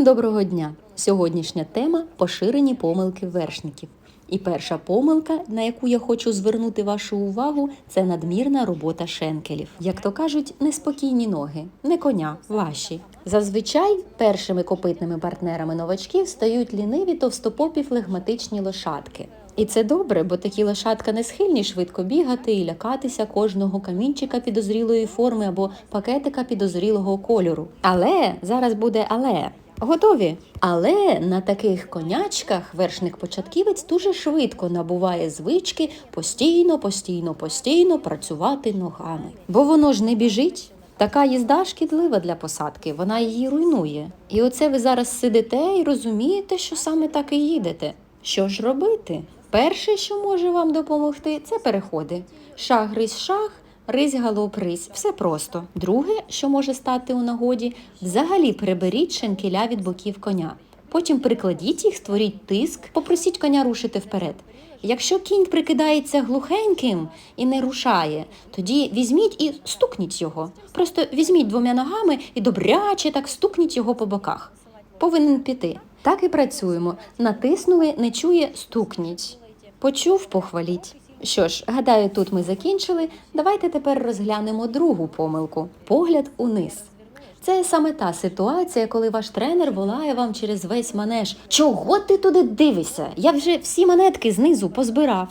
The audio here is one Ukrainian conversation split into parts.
Всім доброго дня! Сьогоднішня тема поширені помилки вершників. І перша помилка, на яку я хочу звернути вашу увагу, це надмірна робота шенкелів. Як то кажуть, неспокійні ноги, не коня, ваші. Зазвичай першими копитними партнерами новачків стають ліниві товстопопі флегматичні лошадки. І це добре, бо такі лошадка не схильні швидко бігати і лякатися кожного камінчика підозрілої форми або пакетика підозрілого кольору. Але зараз буде але. Готові. Але на таких конячках вершник початківець дуже швидко набуває звички постійно, постійно, постійно працювати ногами. Бо воно ж не біжить. Така їзда шкідлива для посадки, вона її руйнує. І оце ви зараз сидите і розумієте, що саме так і їдете. Що ж робити? Перше, що може вам допомогти, це переходи. Шаг рись шаг, рись галоп рись. Все просто. Друге, що може стати у нагоді, взагалі приберіть шенкеля від боків коня. Потім прикладіть їх, створіть тиск, попросіть коня рушити вперед. Якщо кінь прикидається глухеньким і не рушає, тоді візьміть і стукніть його. Просто візьміть двома ногами і добряче так стукніть його по боках. Повинен піти. Так і працюємо. Натиснули, не чує, стукніть. Почув, похваліть. Що ж, гадаю, тут ми закінчили. Давайте тепер розглянемо другу помилку погляд униз. Це саме та ситуація, коли ваш тренер волає вам через весь манеж. Чого ти туди дивишся? Я вже всі монетки знизу позбирав.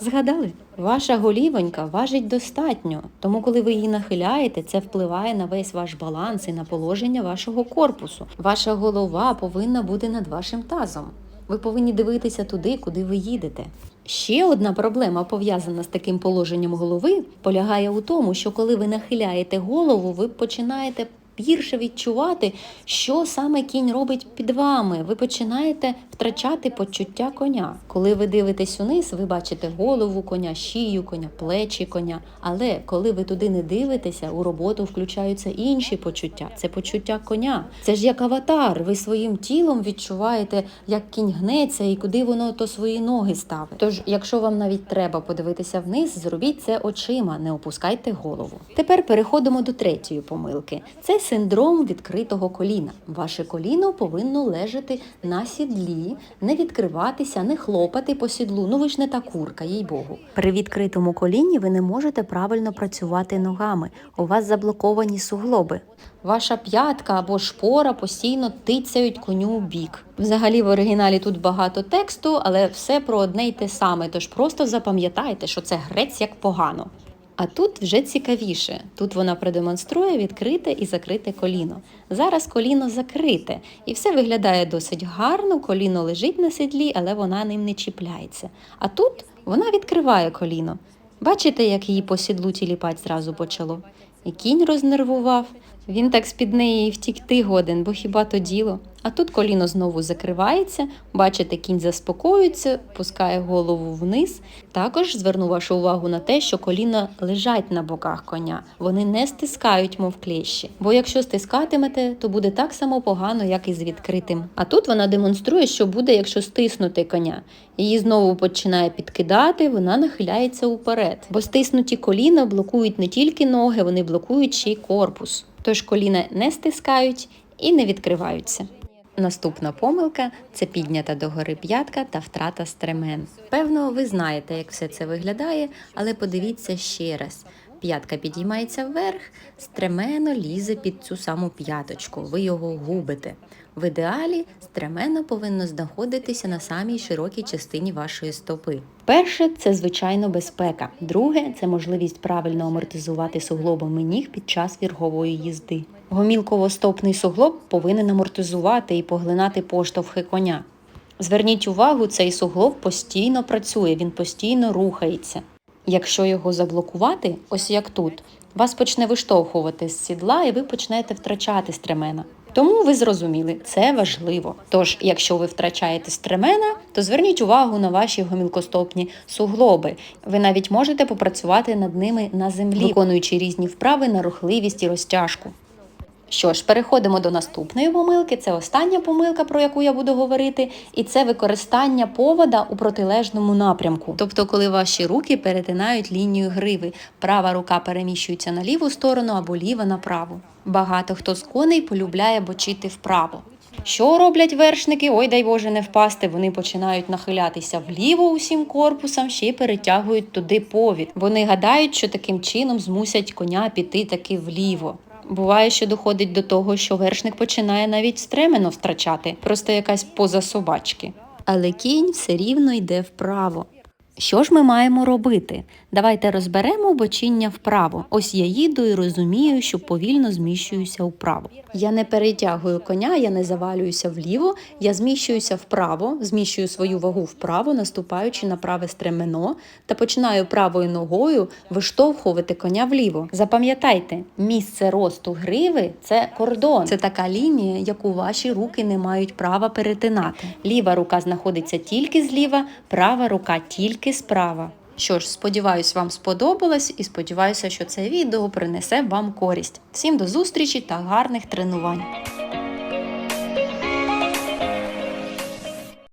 Згадали? Ваша голівонька важить достатньо, тому коли ви її нахиляєте, це впливає на весь ваш баланс і на положення вашого корпусу. Ваша голова повинна бути над вашим тазом. Ви повинні дивитися туди, куди ви їдете. Ще одна проблема, пов'язана з таким положенням голови, полягає у тому, що коли ви нахиляєте голову, ви починаєте гірше відчувати, що саме кінь робить під вами. Ви починаєте втрачати почуття коня. Коли ви дивитесь униз, ви бачите голову коня, шию коня, плечі коня. Але коли ви туди не дивитеся, у роботу включаються інші почуття. Це почуття коня. Це ж як аватар. Ви своїм тілом відчуваєте, як кінь гнеться і куди воно то свої ноги ставить. Тож, якщо вам навіть треба подивитися вниз, зробіть це очима, не опускайте голову. Тепер переходимо до третьої помилки. Це синдром відкритого коліна. Ваше коліно повинно лежати на сідлі, не відкриватися, не хлопати по сідлу. Ну ви ж не та курка, їй Богу. При відкритому коліні ви не можете правильно працювати ногами. У вас заблоковані суглоби. Ваша п'ятка або шпора постійно тицяють коню у бік. Взагалі в оригіналі тут багато тексту, але все про одне й те саме. Тож просто запам'ятайте, що це грець як погано. А тут вже цікавіше. Тут вона продемонструє відкрите і закрите коліно. Зараз коліно закрите, і все виглядає досить гарно. Коліно лежить на сідлі, але вона ним не чіпляється. А тут вона відкриває коліно. Бачите, як її по сідлу тіліпать зразу почало? І кінь рознервував. Він так з-під неї втікти годен, бо хіба то діло. А тут коліно знову закривається, бачите, кінь заспокоюється, пускає голову вниз. Також зверну вашу увагу на те, що коліна лежать на боках коня, вони не стискають, мов клещі. Бо якщо стискатимете, то буде так само погано, як і з відкритим. А тут вона демонструє, що буде, якщо стиснути коня. Її знову починає підкидати, вона нахиляється уперед. Бо стиснуті коліна блокують не тільки ноги, вони блокують ще й корпус. Тож коліна не стискають і не відкриваються. Наступна помилка це піднята догори п'ятка та втрата стремен. Певно, ви знаєте, як все це виглядає, але подивіться ще раз. П'ятка підіймається вверх, стремено лізе під цю саму п'яточку. Ви його губите. В ідеалі стремено повинно знаходитися на самій широкій частині вашої стопи. Перше це звичайно безпека. Друге це можливість правильно амортизувати суглобами ніг під час віргової їзди. Гомілково-стопний суглоб повинен амортизувати і поглинати поштовхи коня. Зверніть увагу, цей суглоб постійно працює, він постійно рухається. Якщо його заблокувати, ось як тут, вас почне виштовхувати з сідла, і ви почнете втрачати стремена. Тому ви зрозуміли, це важливо. Тож, якщо ви втрачаєте стремена, то зверніть увагу на ваші гомілкостопні суглоби. Ви навіть можете попрацювати над ними на землі, виконуючи різні вправи на рухливість і розтяжку. Що ж, переходимо до наступної помилки. Це остання помилка, про яку я буду говорити, і це використання повода у протилежному напрямку. Тобто, коли ваші руки перетинають лінію гриви, права рука переміщується на ліву сторону або ліва на праву. Багато хто з коней полюбляє бочити вправо. Що роблять вершники? Ой, дай Боже, не впасти. Вони починають нахилятися вліво усім корпусом, ще й перетягують туди повід. Вони гадають, що таким чином змусять коня піти таки вліво. Буває, що доходить до того, що вершник починає навіть стремено втрачати, просто якась поза собачки. Але кінь все рівно йде вправо. Що ж ми маємо робити? Давайте розберемо бочіння вправо. Ось я їду і розумію, що повільно зміщуюся вправо. Я не перетягую коня, я не завалююся вліво, я зміщуюся вправо, зміщую свою вагу вправо, наступаючи на праве стремено, та починаю правою ногою виштовхувати коня вліво. Запам'ятайте, місце росту гриви це кордон. Це така лінія, яку ваші руки не мають права перетинати. Ліва рука знаходиться тільки зліва, права рука тільки справа. Що ж, сподіваюсь, вам сподобалось і сподіваюся, що це відео принесе вам користь. Всім до зустрічі та гарних тренувань!